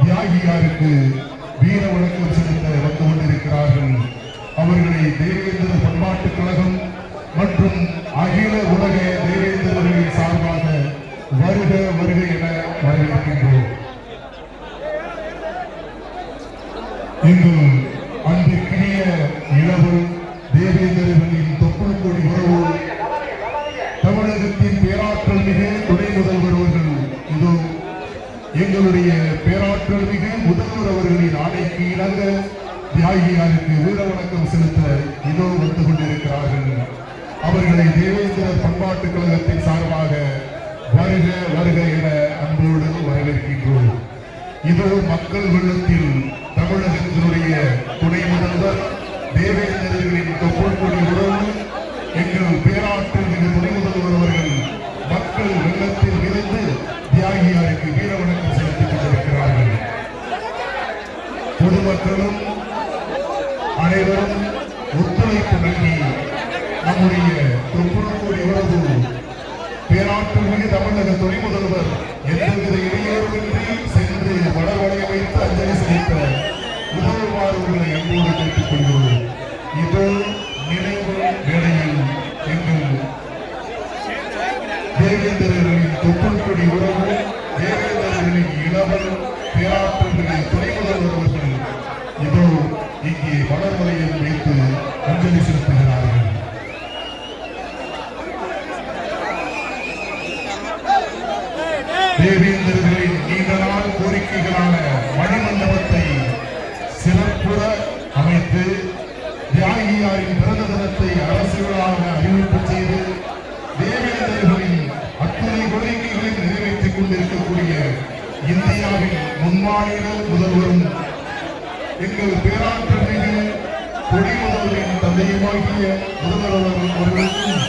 தியாகியாருக்கு வீர வணக்கம் செலுத்த வந்து கொண்டிருக்கிறார்கள். அவர்களை தேவேந்திர பண்பாட்டுக் கழகம் மற்றும் அகில உலக தேவேந்திரர்களின் சார்பாக வருக வருக என வரவேற்கின்றோம். இன்று அன்பிற்கிய இளவு தேவேந்திரர்களின் தொப்புள் கொடி உறவு தமிழகத்தின் பேராற்றல் மிக துணை முதல்வர் அவர்கள் இதோ எங்களுடைய அவர்களின் ஆணைக்கு இணங்க தியாகியாருக்கு வீர வணக்கம் செலுத்த இதோ வந்து கொண்டிருக்கிறார்கள். அவர்களை தேவேந்திரர் பண்பாட்டுக் கழகத்தின் சார்பாக வருக வருக என அன்போடு வரவேற்கின்றோம். இதோ மக்கள் வெள்ளத்தில் தமிழகத்தினுடைய துணை முதல்வர் தேவேந்திரர்களின் தொப்புள் கொடி உறவு எங்கள் பேராற்றல் மிகு துணை முதல்வர் அவர்கள் மக்கள் வெள்ளத்தில் இருந்து தியாகியாருக்கு வீர வணக்கம் செலுத்திக் கொண்டிருக்கிறார்கள் பொதுமக்களும் அனைவரும் ஒத்துழைப்பு நல்கி நம்முடைய தொப்புள்கோடி உறவு பேராற்றல் மிகு தமிழக துணை முதல்வர் எந்தவித இடையூறுமின்றி சென்று வளர்வடைய வைத்து அஞ்சலி செலுத்த உதவுமாறு உங்களை அன்போடு கேட்டுக் கொள்கிறோம். இதோ நினைவு வேளையில் எங்கள் தேவேந்திரர்களின் தொப்புள் கொடி உறவு அஞ்சலி செலுத்துகிறார்கள் தேவேந்திரர்களின் நீண்ட நாள் கோரிக்கைகளான மணிமண்டபத்தை சிறப்புற அமைத்து தியாகியாரின் பிறந்த தினத்தை அரசு விழாவாக அறிவிப்பு செய்து தேவேந்திரர்களின் அத்துணை கோரிக்கைகளை நிறைவேற்றிக் கொண்டிருக்கக்கூடிய இந்தியாவின் முன்மாநில முதல்வரும் எங்கள் பேராற்றல் மிகு கொடி தந்தையுமாகிய முதல்வர் அவர்களுக்கும்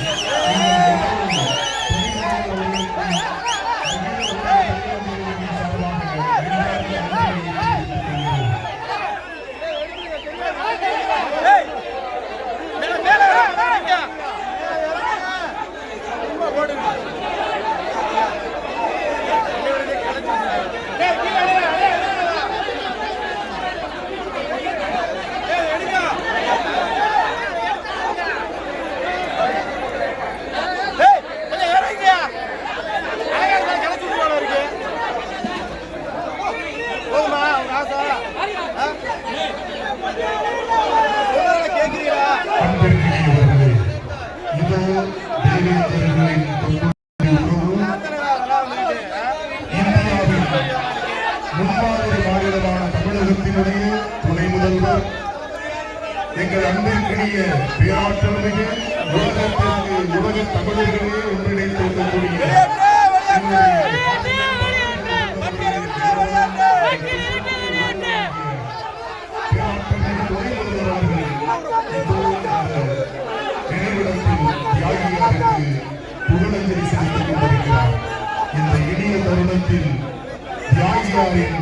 முன்மாதிரி மாநிலமான தமிழகத்தினுடைய துணை முதல்வர் எங்கள் அன்பிற்கினிய பேராற்றல் மிக உலகத்திற்கு உலக தமிழர்களே அஞ்சலி செலுத்திக் கொண்டிருக்கிறார் இந்த இனிய தருணத்தில் தியாகியாரின்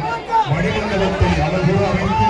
மணிமண்டலத்தை அழகு அமைத்து